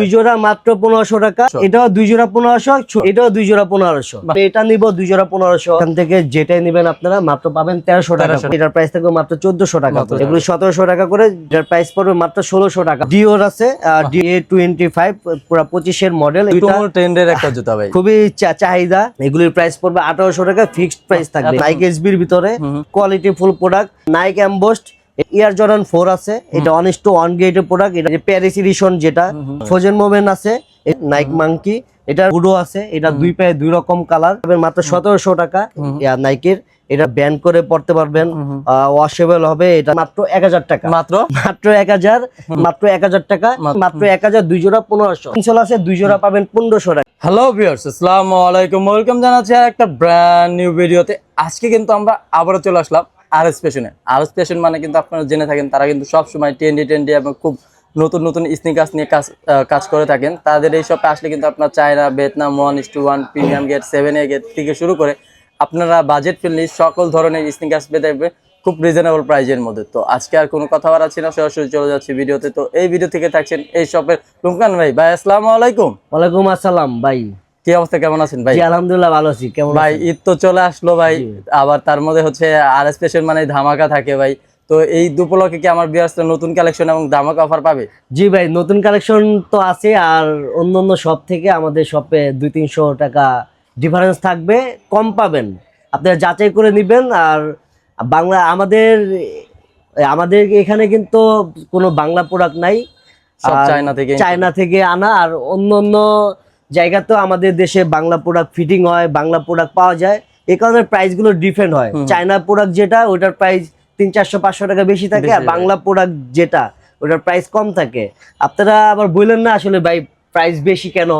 দুই জোড়া মাত্র পনেরোশো টাকা। এটাও দুই জোড়া পনেরোশো এটাও দুই জোড়া পনেরোশো। এটা নিব দুই জোড়া পনেরোশো। এখান থেকে যেটাই নিবেন আপনারা মাত্র পাবেন তেরোশো টাকা। এটার প্রাইস থাকবে মাত্র চোদ্দশো টাকা। এগুলো সতেরোশো টাকা করে এটার প্রাইস পড়বে মাত্র ষোলোশো টাকা। ডিওর আছে ডিএ টোয়েন্টি ফাইভ পুরো পঁচিশের মডেল ট্রেন্ডের একটা জুতা ভাই। খুবই চাহিদা। এগুলির প্রাইস পড়বে আঠারোশো টাকা ফিক্সড প্রাইস থাকবে। নাইক এসবির ভিতরে। Quality full product Nike embossed Air Jordan four আছে এটা অনেস্ট টু অন গ্রেডের প্রোডাক্ট এটা প্যারিস এডিশন যেটা ফোজেন মোমেন আছে নাইক মাঙ্কি এটা গুডো আছে এটা দুই পায়ে দুই রকম কালার মাত্র সতেরোশো টাকা নাইকের এটা ব্যান করে পড়তে পারবেন ওয়াশেবল হবে এটা মাত্র এক হাজার টাকা। মাত্র? মাত্র এক হাজার মাত্র এক হাজার টাকা মাত্র। এক হাজার দুই জোড়া পনেরোশো। ইনশাল আছে দুই জোড়া পাবেন পনেরোশো টাকা। হ্যালো ভিউয়ার্স আসসালামু আলাইকুম ওয়েলকাম জানাচ্ছি আর একটা ব্র্যান্ড নিউ ভিডিওতে আজকে কিন্তু আমরা আবারও চলে আসলাম আর এস পেশনে আর এস পেশন মানে কিন্তু আপনারা জেনে থাকেন, তারা কিন্তু সবসময় টেন্ডি টেন্ডি এবং খুব নতুন নতুন স্নিকার্স নিয়ে কাজ কাজ করে থাকেন। তাদের এই শপে আসলে কিন্তু আপনার China Vietnam one is two one premium grade seven A grade থেকে শুরু করে আপনারা বাজেট ফ্রেন্ডলি সকল ধরনের স্নিকার্স পেয়ে থাকবেন খুব রিজনেবল প্রাইজের মধ্যে। তো আজকে আর কোনো কথা বাড়াচ্ছি না, সরাসরি চলে যাচ্ছি ভিডিওতে। তো এই ভিডিও থেকে থাকছেন এই শপের লুমকান ভাই। ভাই, আসসালামু আলাইকুম। ওয়ালাইকুম আসসালাম, ভাই। কি অবস্থা কেমন আছেন ভাই? আলহামদুলিল্লাহ ভালো আছি কেমন ভাই ঈদ তো চলে আসলো ভাই আবার তার মধ্যে হচ্ছে আর স্পেশাল মানে ধামাকা থাকে ভাই। তো এই দুপলকে কি আমার বিয়ার্সটা নতুন কালেকশন এবং ধামাকা অফার পাবে? জি ভাই নতুন কালেকশন তো আছে আর অন্য অন্য শপ থেকে আমাদের শপে দুই তিনশো টাকা ডিফারেন্স থাকবে কম পাবেন। আপনারা যাচাই করে নেবেন আর বাংলা আমাদের আমাদের এখানে কিন্তু কোনো বাংলা প্রোডাক্ট নাই। চায়না থেকে চায়না থেকে আনা আর অন্য অন্য জায়গাতেও আমাদের দেশে বাংলা প্রোডাক্ট ফিটিং হয় বাংলা প্রোডাক্ট পাওয়া যায়। এই কারণে প্রাইসগুলো ডিফারেন্ট হয়। চায়না প্রোডাক্ট যেটা ওটার প্রাইস তিন চারশো পাঁচশো টাকা বেশি থাকে আর বাংলা প্রোডাক্ট যেটা ওটার প্রাইস কম থাকে। আপনারা আবার বললেন না আসলে ভাই প্রাইস বেশি কেন?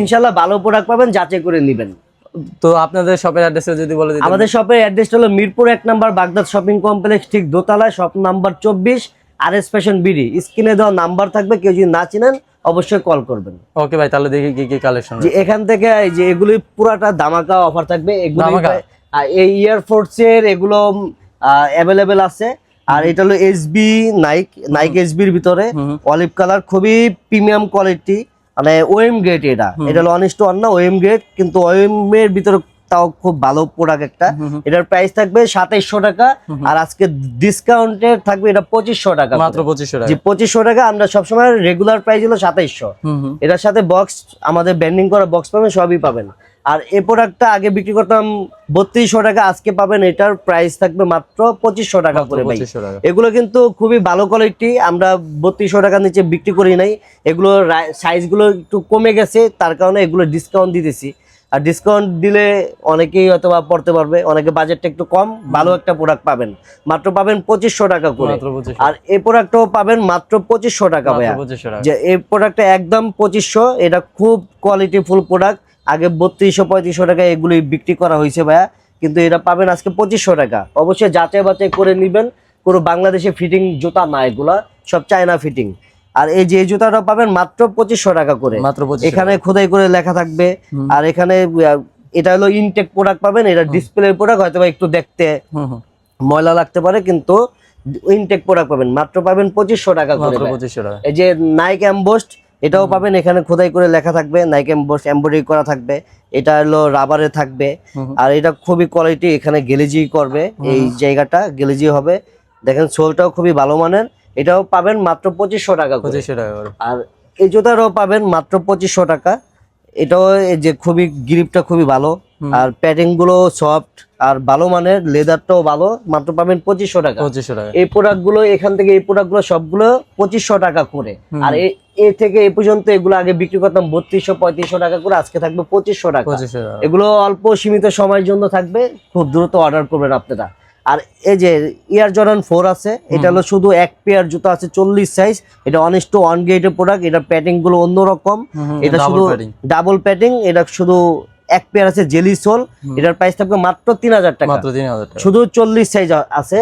ইনশাল্লাহ ভালো প্রোডাক্ট পাবেন যাচাই করে নেবেন। তো আপনাদের শপের অ্যাড্রেসে যদি বলে আমাদের শপের অ্যাড্রেসটা হলো মিরপুর এক নাম্বার বাগদাদ শপিং কমপ্লেক্স ঠিক দোতলায় শপ নাম্বার চব্বিশ আর এস ফ্যাশন বিডি স্ক্রিনে দেওয়া নাম্বার থাকবে কেউ যদি না চিনেন অবশ্যই কল করবেন। ওকে ভাই তাহলে দেখি কি কি কালেকশন যে এখান থেকে এই যে এগুলি পুরাটা দামাকা অফার থাকবে। এগুলি এই ইয়ারফোর্স এর এগুলো অ্যাভেলেবেল আছে। আর এটা হলো এসবি নাইক নাইক এসবির ভিতরে। অলিভ কালার খুবই প্রিমিয়াম কোয়ালিটি মানে ওএম গ্রেড এটা। এটা হলো অনেস্ট অন না ওএম গ্রেড কিন্তু ওএম এর ভিতরে তাও খুব ভালো প্রোডাক্ট একটা। এটার প্রাইস থাকবে সাতাইশশো টাকা আর আজকে ডিসকাউন্টে থাকবে এটা পঁচিশশো টাকা মাত্র পঁচিশশো টাকা। পঁচিশশো টাকা আমরা সবসময় রেগুলার প্রাইস হলো সাতাইশশো। এটার সাথে বক্স আমাদের ব্যান্ডিং করা বক্স পাবেন সবই পাবেন। আর এই প্রোডাক্টটা আগে বিক্রি করতাম বত্রিশশো টাকা আজকে পাবেন এটার প্রাইস থাকবে মাত্র পঁচিশশো টাকা করে ভাই। এগুলো কিন্তু খুবই ভালো কোয়ালিটি আমরা বত্রিশশো টাকার নিচে বিক্রি করি নাই। এগুলো সাইজগুলো একটু কমে গেছে তার কারণে এগুলো ডিসকাউন্ট দিতেছি। আর ডিসকাউন্ট দিলে অনেকেই হয়তো বা পড়তে পারবে অনেকে বাজেটটা একটু কম ভালো একটা প্রোডাক্ট পাবেন। মাত্র পাবেন পঁচিশশো টাকা করে। আর এই প্রোডাক্টও পাবেন মাত্র পঁচিশশো টাকা ভাইয়া। যে এই প্রোডাক্টটা একদম পঁচিশশো এটা খুব কোয়ালিটি ফুল প্রোডাক্ট আগে বত্রিশশো পঁয়ত্রিশশো টাকা এগুলি বিক্রি করা হয়েছে ভাইয়া। কিন্তু এটা পাবেন আজকে পঁচিশশো টাকা। অবশ্যই যাচাই বাছাই করে নেবেন। কোনো বাংলাদেশে ফিটিং জুতা না এগুলা সব চায়না ফিটিং আর এই যে জুতাটা পাবেন মাত্র পঁচিশশো টাকা করে। মাত্র এখানে খোদাই করে লেখা থাকবে। আর এখানে এটা হলো ইনটেক প্রোডাক্ট পাবেন এটা ডিসপ্লে প্রোডাক্ট হয়তো একটু দেখতে ময়লা লাগতে পারে কিন্তু ইনটেক প্রোডাক্ট পাবেন। মাত্র পাবেন পঁচিশশো টাকা করে। পঁচিশশো টাকা। এই যে নাইক অ্যাম্বোস্ট এটাও পাবেন এখানে খোদাই করে লেখা থাকবে নাইক অ্যাম্বোস্ট এমব্রয়ডারি করা থাকবে। এটা হলো রাবারে থাকবে। আর এটা খুবই কোয়ালিটি এখানে গেলেজি করবে এই জায়গাটা গেলেজি হবে। দেখেন সোলটাও খুবই ভালো মানের। এটাও পাবেন মাত্র পঁচিশশো টাকা পঁচিশশো টাকা আর এই জুতাটাও পাবেন মাত্র পঁচিশশো টাকা। এটাও এই যে খুবই গ্রিপটা খুবই ভালো। আর প্যাডিংগুলো সফট। আর ভালো মানের লেদারটাও ভালো মাত্র পাবেন পঁচিশশো টাকা। পঁচিশশো টাকা। এই প্রোডাক্টগুলো এখান থেকে এই প্রোডাক্টগুলো সবগুলো পঁচিশশো টাকা করে। আর এ- থেকে এ পর্যন্ত এগুলো আগে বিক্রি করতাম বত্রিশশো পঁয়ত্রিশশো টাকা করে আজকে থাকবে পঁচিশশো টাকা। এগুলো অল্প সীমিত সময়ের জন্য থাকবে। খুব দ্রুত অর্ডার করবেন আপনারা। আর এই যে ইয়ার জর্ডান ফোর আছে এটা হলো শুধু এক পেয়ার জুতো আছে চল্লিশ সাইজ এটা অনেস্ট ওয়ান গ্রেডের প্রোডাক্ট এটা প্যাটিংগুলো অন্যরকম। এটা শুধু ডাবল প্যাটিং এটা শুধু এক পেয়ার আছে জেলি সোল এটার প্রাইস থাকবে মাত্র তিন হাজার টাকা। শুধু চল্লিশ সাইজ আছে।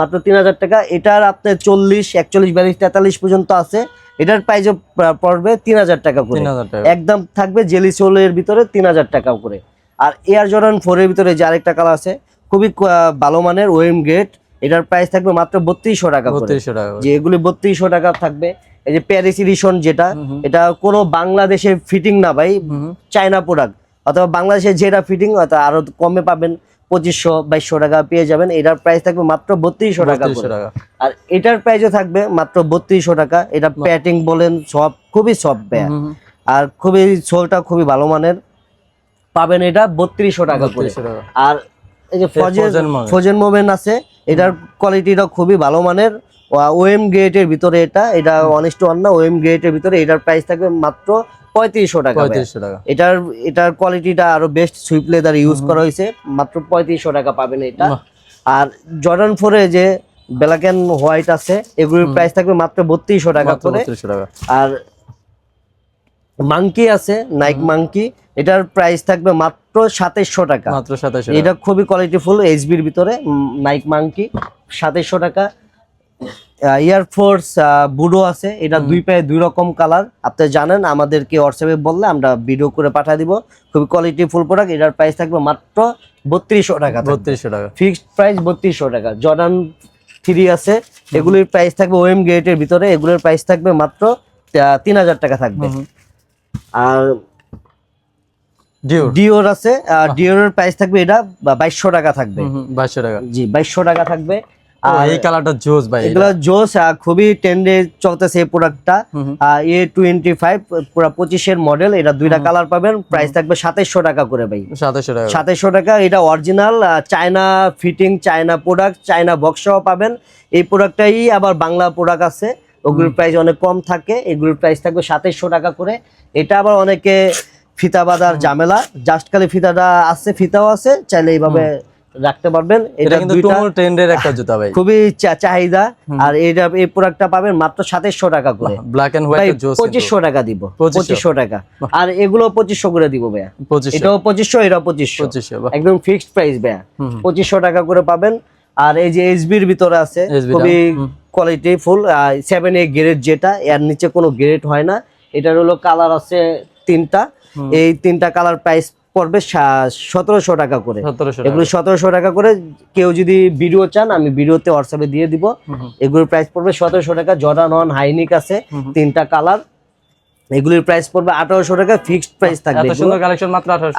মাত্র তিন হাজার টাকা। এটার আপনার চল্লিশ একচল্লিশ বিয়াল্লিশ তেতাল্লিশ পর্যন্ত আছে। এটার প্রাইস পড়বে তিন হাজার টাকা করে। একদম থাকবে জেলি সোলের ভিতরে তিন হাজার টাকা করে। আর এয়ার জর্ডান ফোরের ভিতরে যে আরেকটা কালার আছে খুবই ভালো মানের ওয়েম গেট এটার প্রাইস থাকবে মাত্র বত্রিশশো টাকা বত্রিশশো টাকা যে এগুলি বত্রিশশো টাকা থাকবে। এই যে প্যারিস এডিশন যেটা এটা কোনো বাংলাদেশে ফিটিং না ভাই চায়না প্রোডাক্ট অথবা বাংলাদেশে যেটা ফিটিং আরও কমে পাবেন পঁচিশশো বাইশশো টাকা পেয়ে যাবেন। এটার প্রাইস থাকবে মাত্র বত্রিশশো টাকা আর এটার প্রাইসও থাকবে মাত্র বত্রিশশো টাকা। এটা প্যাটিং বলেন সব খুবই সফট হুম। আর খুবই সোলটা খুবই ভালো মানের। পাবেন এটা বত্রিশশো টাকা করে। বত্রিশশো টাকা। আর এই যে ফজেন ফজেন মোমেন। আছে এটার কোয়ালিটিটা খুবই ভালো মানের। ওএম গ্রেটের ভিতরে এটা এটা অনেস্ট ওয়ান না ওএম গ্রেটের ভিতরে এটার প্রাইস থাকবে মাত্র পঁয়ত্রিশশো টাকা টাকা। এটার এটার কোয়ালিটিটা আরও বেস্ট সুইপ লেদার ইউজ করা হয়েছে মাত্র পঁয়ত্রিশশো টাকা পাবেন এটা। আর জর্ডান ফোরে যে ব্ল্যাক অ্যান্ড হোয়াইট আছে এগুলোর প্রাইস থাকবে মাত্র বত্রিশশো টাকা করে। আর মাংকি আছে নাইক মাংকি এটার প্রাইস থাকবে মাত্র সাতাইশশো টাকা। মাত্র সাতাশশো এটা খুবই কোয়ালিটিফুল এইচবির ভিতরে নাইক মাংকি সাতাইশশো টাকা। এয়ারফোর্স বুডো আছে এটা দুই পায়ে দুই রকম কালার আপনি জানেন আমাদেরকে হোয়াটসঅ্যাপে বললে আমরা ভিডিও করে পাঠিয়ে দিব। খুবই কোয়ালিটিফুল প্রোডাক্ট এটার প্রাইস থাকবে মাত্র বত্রিশশো টাকা বত্রিশশো টাকা। ফিক্সড প্রাইস বত্রিশশো টাকা। জর্ডান থ্রি আছে এগুলির প্রাইস থাকবে ওএম গেটের ভিতরে এগুলোর প্রাইস থাকবে মাত্র তিন হাজার টাকা থাকবে। আর ডিওর আছে আর ডিওরের প্রাইস থাকবে এটা বাইশশো টাকা থাকবে। বাইশশো টাকা। জি বাইশশো টাকা থাকবে। আর এই কালারটা জোস ভাই এগুলো জোস খুবই ট্রেন্ডে চলতেছে এই প্রোডাক্টটা। এ টোয়েন্টি ফাইভ পুরো পঁচিশের মডেল এটা দুইটা কালার পাবেন। প্রাইস থাকবে সাতাইশশো টাকা করে ভাই। সাতাশশো টাকা সাতাইশশো টাকা এটা original China fitting China product China বক্সও পাবেন। এই প্রোডাক্টটাই আবার বাংলা প্রোডাক্ট আছে। ওগুলোর প্রাইস অনেক কম থাকে। এগুলোর প্রাইস থাকবে সাতাইশশো টাকা করে। এটা আবার অনেকে ফিতা বাঁধার ঝামেলা জাস্ট খালি ফিতাটা আছে ফিতাও আছে চাইলে এইভাবে রাখতে পারবেন। এটা কিন্তু দুইটা ট্রেন্ডের একটা জুতা ভাই। খুবই চাহিদা। আর এটা এই প্রোডাক্টটা পাবেন মাত্র সাতাইশশো টাকা করে। ব্ল্যাক এন্ড হোয়াইট জোস পঁচিশশো টাকা দিব 2500 টাকা। আর এগুলো পঁচিশশো করে দিব ভাইয়া। এটাও পঁচিশশো এটাও পঁচিশশো। পঁচিশশো বাহ। একদম ফিক্সড প্রাইস ভাইয়া। পঁচিশশো টাকা করে পাবেন। আর এই যে এসবির ভিতরে আছে খুবই quality full seven A grade যেটা এর নিচে কোনো গ্রেড হয় না। এটার হলো কালার আছে তিনটা। এই তিনটা কালার প্রাইস পড়বে সতেরোশো টাকা করে। এগুলো সতেরোশো টাকা করে কেউ যদি ভিডিও চান আমি ভিডিওতে হোয়াটসঅ্যাপে দিয়ে দিব। এগুলোর প্রাইস পড়বে সতেরোশো টাকা জর্ডান ওয়ান হাইনিক আছে তিনটা কালার। এগুলির প্রাইস পড়বে আঠারোশো টাকা ফিক্সড প্রাইস থাকবে।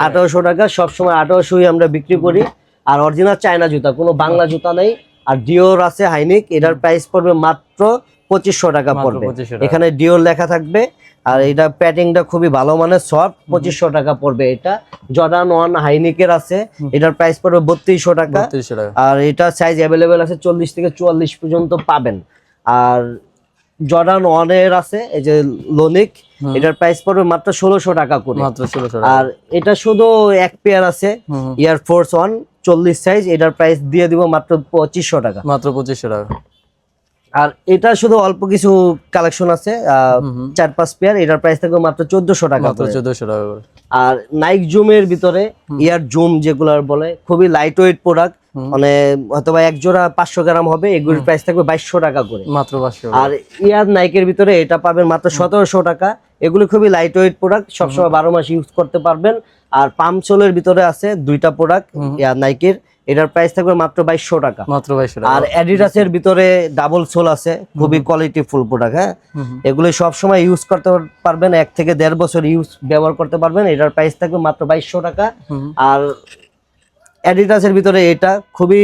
আঠারোশো টাকা। সবসময় আঠারোশোই আমরা বিক্রি করি। আর অরিজিনাল চায়না জুতা কোনো বাংলা জুতা নেই। আর ডিওর আছে হাইনিক এটার প্রাইস পড়বে মাত্র পঁচিশশো টাকা পড়বে। এখানে ডিওর লেখা থাকবে। আর এটা প্যাটিংটা খুবই ভালো মানের সফট পঁচিশশো টাকা পড়বে এটা। জর্ডান ওয়ান হাইনিকের আছে এটার প্রাইস পড়বে বত্রিশশো টাকা। আর এটা সাইজ অ্যাভেলেবেল আছে চল্লিশ থেকে চুয়াল্লিশ পর্যন্ত পাবেন। আর জর্ডান ওয়ানের আছে এই যে লোনিক এটার প্রাইস পড়বে মাত্র ষোলোশো টাকা করে। মাত্র ষোলোশো আর এটা শুধু এক পেয়ার আছে হুম। এয়ার ফোর্স ওয়ান চল্লিশ সাইজ এটার প্রাইস দিয়ে দিব মাত্র পঁচিশশো টাকা। মাত্র পঁচিশশো টাকা। আর এটা শুধু অল্প কিছু কালেকশন আছে চার পাঁচ পেয়ার এটার প্রাইস থাকবে মাত্র চোদ্দশো টাকা মাত্র চোদ্দশো টাকা করে। আর নাইক জুমের ভিতরে ইয়ার জুম যেগুলার বলে খুবই লাইট ওয়েট প্রোডাক্ট মানে অথবা এক জোড়া পাঁচশো গ্রাম হবে এগুলির প্রাইস থাকবে বাইশশো টাকা করে। মাত্র পাঁচশো আর ইয়ার নাইকের ভিতরে এটা পাবেন মাত্র সতেরোশো টাকা। এগুলো খুবই লাইট ওয়েট প্রোডাক্ট সবসময় বারো মাস ইউজ করতে পারবেন। আর পাম্প সোলের ভিতরে আছে দুইটা প্রোডাক্ট ইয়ার নাইকের এটার প্রাইস থাকবে মাত্র বাইশশো টাকা। মাত্র বাইশশো টাকা। আর অ্যাডিডাসের ভিতরে ডাবল সোল আছে খুবই কোয়ালিটি ফুল প্রোডাক্ট হ্যাঁ? এগুলো সবসময় ইউজ করতে পারবেন এক থেকে দেড় বছর ইউজ ব্যবহার করতে পারবেন। এটার প্রাইস থাকবে মাত্র বাইশশো টাকা। আর অ্যাডিডাসের ভিতরে এটা খুবই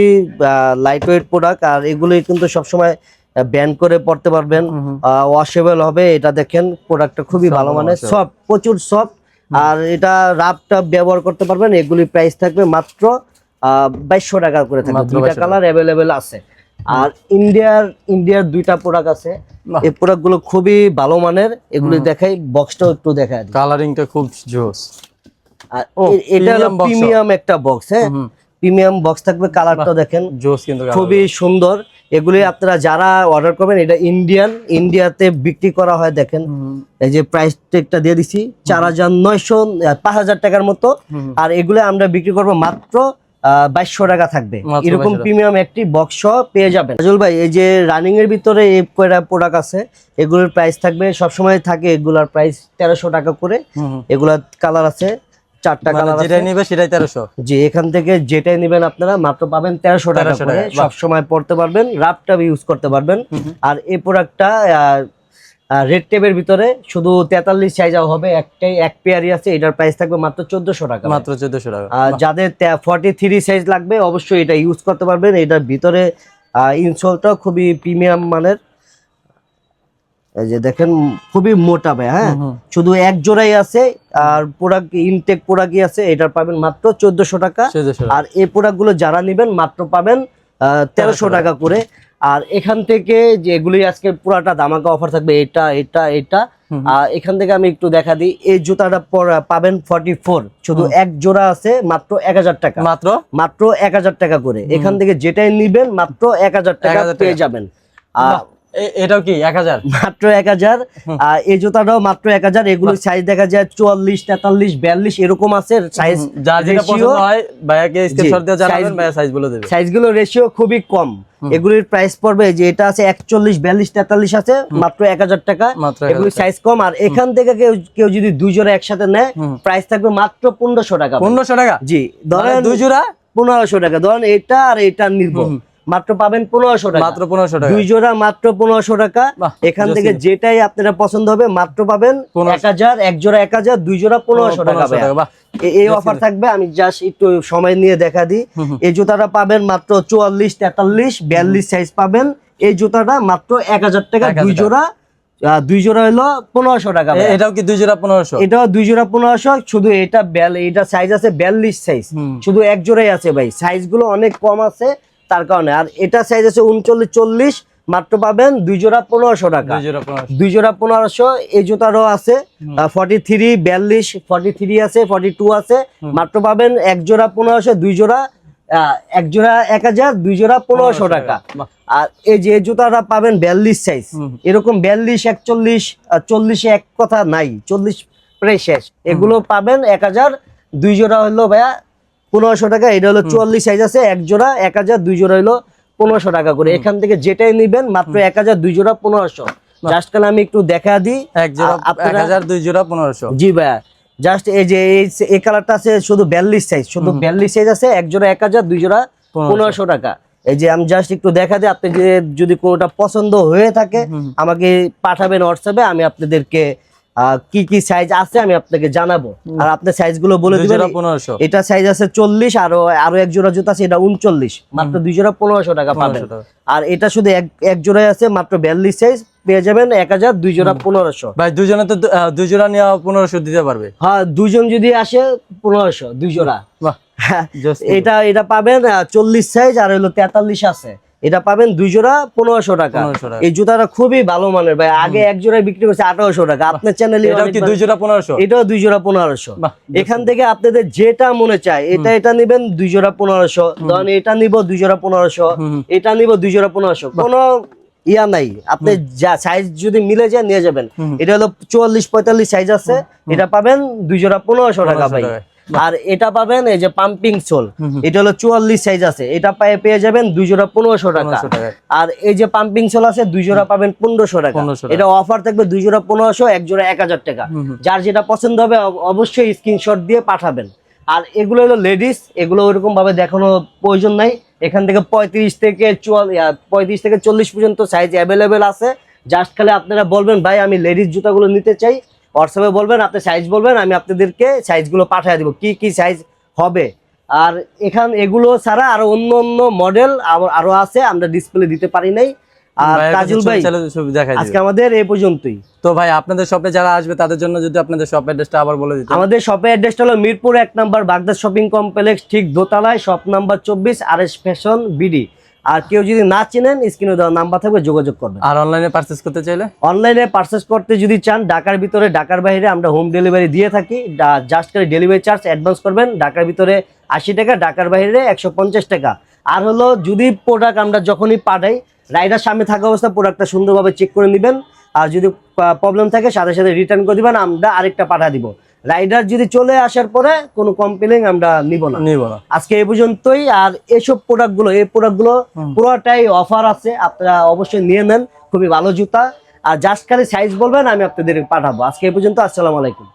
লাইট ওয়েট প্রোডাক্ট আর এগুলি কিন্তু সবসময় ব্যান করে পড়তে পারবেন। ওয়াশেবল হবে এটা দেখেন প্রোডাক্টটা খুবই ভালো মানে সব প্রচুর সফট আর এটা রাফটা ব্যবহার করতে পারবেন এগুলি প্রাইস থাকবে মাত্র বাইশশো টাকা করে থাকে দুইটা কালার অ্যাভেলেবেল আছে। আর ইন্ডিয়ার ইন্ডিয়ার দুইটা প্রোডাক্ট আছে। এই প্রোডাক্টগুলো খুবই ভালো মানের এগুলি দেখাই বক্সটাও একটু দিই। কালারিংটা খুব জোস। আর এটা। প্রিমিয়াম একটা বক্স হ্যাঁ? প্রিমিয়াম বক্স থাকবে কালারটা দেখেন। জোস কিন্তু খুবই সুন্দর। এগুলি আপনারা যারা অর্ডার করবেন এটা ইন্ডিয়ান ইন্ডিয়াতে বিক্রি করা হয় দেখেন। এই যে প্রাইস টেকটা দিয়ে দিছি চার হাজার নয়শো পাঁচ হাজার টাকার মতো। আর এগুলো আমরা বিক্রি করব মাত্র বাইশশো টাকা থাকবে। এরকম প্রিমিয়াম একটি বক্স পেয়ে যাবেন। রাজুল ভাই এই যে রানিং এর ভিতরে এই কয়টা প্রোডাক্ট আছে এগুলোর প্রাইস থাকবে সবসময় থাকে এগুলার প্রাইস তেরোশো টাকা করে। এগুলার কালার আছে চারটা মানে কালার যেটাই নিবে সেটাই তেরোশো। এখান থেকে যেটাই নেবেন আপনারা মাত্র পাবেন তেরোশো টাকা 1300 করে। টাকা, বাহ। সব পড়তে পারবেন রাপটা ইউজ করতে পারবেন। আর এই প্রোডাক্টটা রেড টেপের ভিতরে শুধু তেতাল্লিশ সাইজ হবে একটাই এক পেয়ারই আছে এটার প্রাইস থাকবে মাত্র চোদ্দশো টাকা মাত্র চোদ্দশো টাকা। আর যাদের ফর্টি থ্রি সাইজ লাগবে অবশ্যই এটা ইউজ করতে পারবেন। এটার ভিতরে ইনসোলটা খুবই প্রিমিয়াম মানের। এই যে দেখেন খুবই মোটা ভাই হ্যাঁ। শুধু এক জোড়াই আছে আর প্রোডাক্ট ইনটেক প্রোডাক্টই আছে এটার পাবেন মাত্র চোদ্দশো টাকা। আর এই প্রোডাক্টগুলো যারা নেবেন মাত্র পাবেন তেরোশো টাকা করে। আর এখান থেকে যেগুলি আজকে পুরাটা দামাকা অফার থাকবে এটা এটা এটা। আর এখান থেকে আমি একটু দেখা দিই এই জুতাটা পাবেন ফর্টি ফোর শুধু এক জোড়া আছে মাত্র এক হাজার টাকা। মাত্র? মাত্র এক হাজার টাকা করে। এখান থেকে যেটাই নিবেন মাত্র এক হাজার টাকা 1000 পেয়ে। যাবেন। আর এটাও কি এক হাজার? মাত্র এক হাজার। আর এই জুতাটাও মাত্র এক হাজার। এগুলো সাইজ দেখা যায় চুয়াল্লিশ তেতাল্লিশ বিয়াল্লিশ এরকম আছে সাইজ যার যেটা পছন্দ হয় ভাইয়াকে স্ক্রিনশট দিয়ে জানাবেন ভাইয়া সাইজ বলে দেবে। সাইজগুলো রেশিও খুবই কম। এগুলির প্রাইস পড়বে যে এটা আছে একচল্লিশ বিয়াল্লিশ তেতাল্লিশ আছে মাত্র এক হাজার টাকা। মাত্র এগুলি সাইজ কম। আর এখান থেকে কেউ কেউ যদি দুই জোড়া একসাথে নেয়। প্রাইস থাকবে মাত্র পনেরোশো টাকা। পনেরোশো টাকা? জি মানে ধরেন দুই জোড়া? পনেরোশো টাকা। ধরেন এটা আর এটা নির্ভ মাত্র পাবেন পনেরোশো টাকা। মাত্র পনেরোশো টাকা। দুই জোড়া মাত্র পনেরোশো টাকা। এখান থেকে যেটাই আপনারা পছন্দ হবে মাত্র পাবেন 1500 এক হাজার এক জোড়া এক হাজার দুই জোড়া পনেরোশো টাকা 1500 টাকা, ভাইয়া। বাহ। এ- এই অফার থাকবে আমি জাস্ট একটু সময় নিয়ে দেখা দিই। এই জুতাটা পাবেন মাত্র চুয়াল্লিশ তেতাল্লিশ বিয়াল্লিশ সাইজ পাবেন। এই জুতাটা মাত্র এক হাজার টাকা দুই জোড়া দুই জোড়া হলো পনেরোশো টাকা এটাও কি দুই জোড়া পনেরোশো? এটাও দুই জোড়া পনেরোশো শুধু এটা এটা সাইজ আছে বিয়াল্লিশ সাইজ শুধু এক জোড়াই আছে ভাই। সাইজগুলো অনেক কম আছে। তার কারণে। আর এটা সাইজ আছে উনচল্লিশ চল্লিশ মাত্র পাবেন দুই জোড়া পনেরোশো টাকা। দুই জোড়া পনেরোশো। এই জুতারও আছে ফর্টি থ্রি বিয়াল্লিশ ফর্টি থ্রি আছে ফর্টি টু আছে মাত্র পাবেন এক জোড়া পনেরোশো দুই জোড়া এক জোড়া এক হাজার দুই জোড়া পনেরোশো টাকা। আর এই যে জুতাটা পাবেন বিয়াল্লিশ সাইজ এরকম বিয়াল্লিশ একচল্লিশ চল্লিশে এক কথা নাই চল্লিশ প্রায় শেষ। এগুলো পাবেন এক হাজার দুই জোড়া হলো ভাইয়া পনেরোশো টাকা এটা হলো চুয়াল্লিশ সাইজ আছে এক জোড়া এক হাজার দুই জোড়া হলো পনেরোশো টাকা করে। এখান থেকে যেটাই নিবেন মাত্র এক হাজার দুই জোড়া পনেরোশো। জাস্ট কাল আমি একটু দেখা দিই। এক জোড়া এক হাজার দুই জোড়া পনেরোশো। জি ভাইয়া। জাস্ট এই যে এই- কালারটা আছে শুধু বিয়াল্লিশ সাইজ শুধু বিয়াল্লিশ সাইজ আছে এক জোড়া এক হাজার দুই জোড়া পনেরোশো। টাকা। এই যে আমি জাস্ট একটু দেখা দিই আপনি যে যদি কোনোটা পছন্দ হয়ে থাকে আমাকে পাঠাবেন হোয়াটসঅ্যাপে আমি আপনাদেরকে কি কি সাইজ আছে আমি আপনাকে জানাব। আর আপনার সাইজগুলো বলে দিবেন পনেরোশো। এটা সাইজ আছে চল্লিশ আরও আরও এক জোড়া জুতা আছে এটা উনচল্লিশ। মাত্র দুই জোড়া পনেরোশো টাকা পাবেন। 1500 টাকা। আর এটা শুধু এক এক জোড়ায় আছে মাত্র বিয়াল্লিশ সাইজ পেয়ে যাবেন এক হাজার দুই জোড়া পনেরোশো। ভাই দুজনে তো দুই জোড়া নিয়ে পনেরোশো দিতে পারবে। হ্যাঁ দুজন যদি আসে পনেরোশো দুই জোড়া। এটা এটা পাবেন চল্লিশ সাইজ আর হলো তেতাল্লিশ আছে। এটা পাবেন দুই জোড়া পনেরোশো টাকা। এই জুতাটা খুবই ভালো মানের ভাই। আগে এক জোড়ায় বিক্রি করছে আঠারোশো টাকা। আপনার চ্যানেলে দুই জোড়া পনেরোশো? এটাও দুই জোড়া পনেরোশো। এখান থেকে আপনাদের যেটা মনে চায় এটা এটা নিবেন দুই জোড়া পনেরোশো। ধরেন এটা নিব দুই জোড়া পনেরোশো। এটা নিব দুই জোড়া পনেরোশো। কোনো ইয়া নাই। আপনি যা সাইজ যদি মিলে যায় নিয়ে যাবেন। এটা হলো চুয়াল্লিশ পঁয়তাল্লিশ সাইজ আছে। এটা পাবেন দুই জোড়া পনেরোশো টাকা 1500 ভাই। আর এটা পাবেন এই যে পাম্পিং সোল এটা হলো চুয়াল্লিশ সাইজ আছে। এটা পায়ে পেয়ে যাবেন দুই জোড়া পনেরোশো টাকা আর এই যে পাম্পিং সোল আছে দুই জোড়া পাবেন পনেরোশো টাকা। 1500 এটা অফার থাকবে দুই জোড়া পনেরোশো এক জোড়া এক হাজার টাকা। যার যেটা পছন্দ হবে অবশ্যই স্ক্রিনশট দিয়ে পাঠাবেন। আর এগুলো হলো লেডিস এগুলো ওইরকম ভাবে দেখানোর প্রয়োজন নাই। এখান থেকে পঁয়ত্রিশ থেকে চুয়াল পঁয়ত্রিশ থেকে চল্লিশ পর্যন্ত সাইজ অ্যাভেলেবেল আছে। জাস্ট খালি আপনারা বলবেন ভাই আমি লেডিস জুতাগুলো নিতে চাই। হোয়াটসঅ্যাপে বলবেন আপনি সাইজ বলবেন আমি আপনাদেরকে সাইজগুলো পাঠিয়ে দিব কি কি সাইজ হবে। আর এখান এগুলো ছাড়া আরও অন্য অন্য মডেল আরও আছে আমরা ডিসপ্লে দিতে পারি নাই। আর ভাই আজকে আমাদের এই পর্যন্তই। তো ভাই আপনাদের শপে যারা আসবে তাদের জন্য যদি আপনাদের শপ অ্যাড্রেসটা আবার বলে দিতে আমাদের শপের অ্যাড্রেসটা হলো মিরপুর এক নাম্বার শপিং কমপ্লেক্স ঠিক দোতলায় শপ নাম্বার চব্বিশ আর এস ফ্যাশন বিডি আর কেউ যদি না চিনেন স্ক্রিনে দেওয়া নাম্বার থাকবে যোগাযোগ করবেন। আর অনলাইনে পারচেস করতে চাইলে? অনলাইনে পারচেস করতে যদি চান ঢাকার ভিতরে ঢাকার বাইরে আমরা হোম ডেলিভারি দিয়ে থাকি। জাস্ট করে ডেলিভারি চার্জ অ্যাডভান্স করবেন। ঢাকার ভিতরে আশি টাকা ঢাকার বাইরে একশো পঞ্চাশ টাকা। আর হলো যদি প্রোডাক্ট আমরা যখনই পাঠাই রাইডার সামনে থাকা অবস্থা প্রোডাক্টটা সুন্দরভাবে চেক করে নেবেন। আর যদি প্রবলেম থাকে সাথে সাথে রিটার্ন করে দিবেন আমরা আরেকটা পাঠা দিব। রাইডার যদি চলে আসার পরে কোনো কমপ্লেন আমরা নিব না। নিব না। আজকে এই পর্যন্তই আর এসব প্রোডাক্টগুলো এই প্রোডাক্টগুলো পুরোটাই অফার আছে আপনারা অবশ্যই নিয়ে নেন খুবই ভালো জুতা। আর জাস্ট খালি সাইজ বলবেন আমি আপনাদের পাঠাবো। আজকে এই পর্যন্ত আসসালামু আলাইকুম।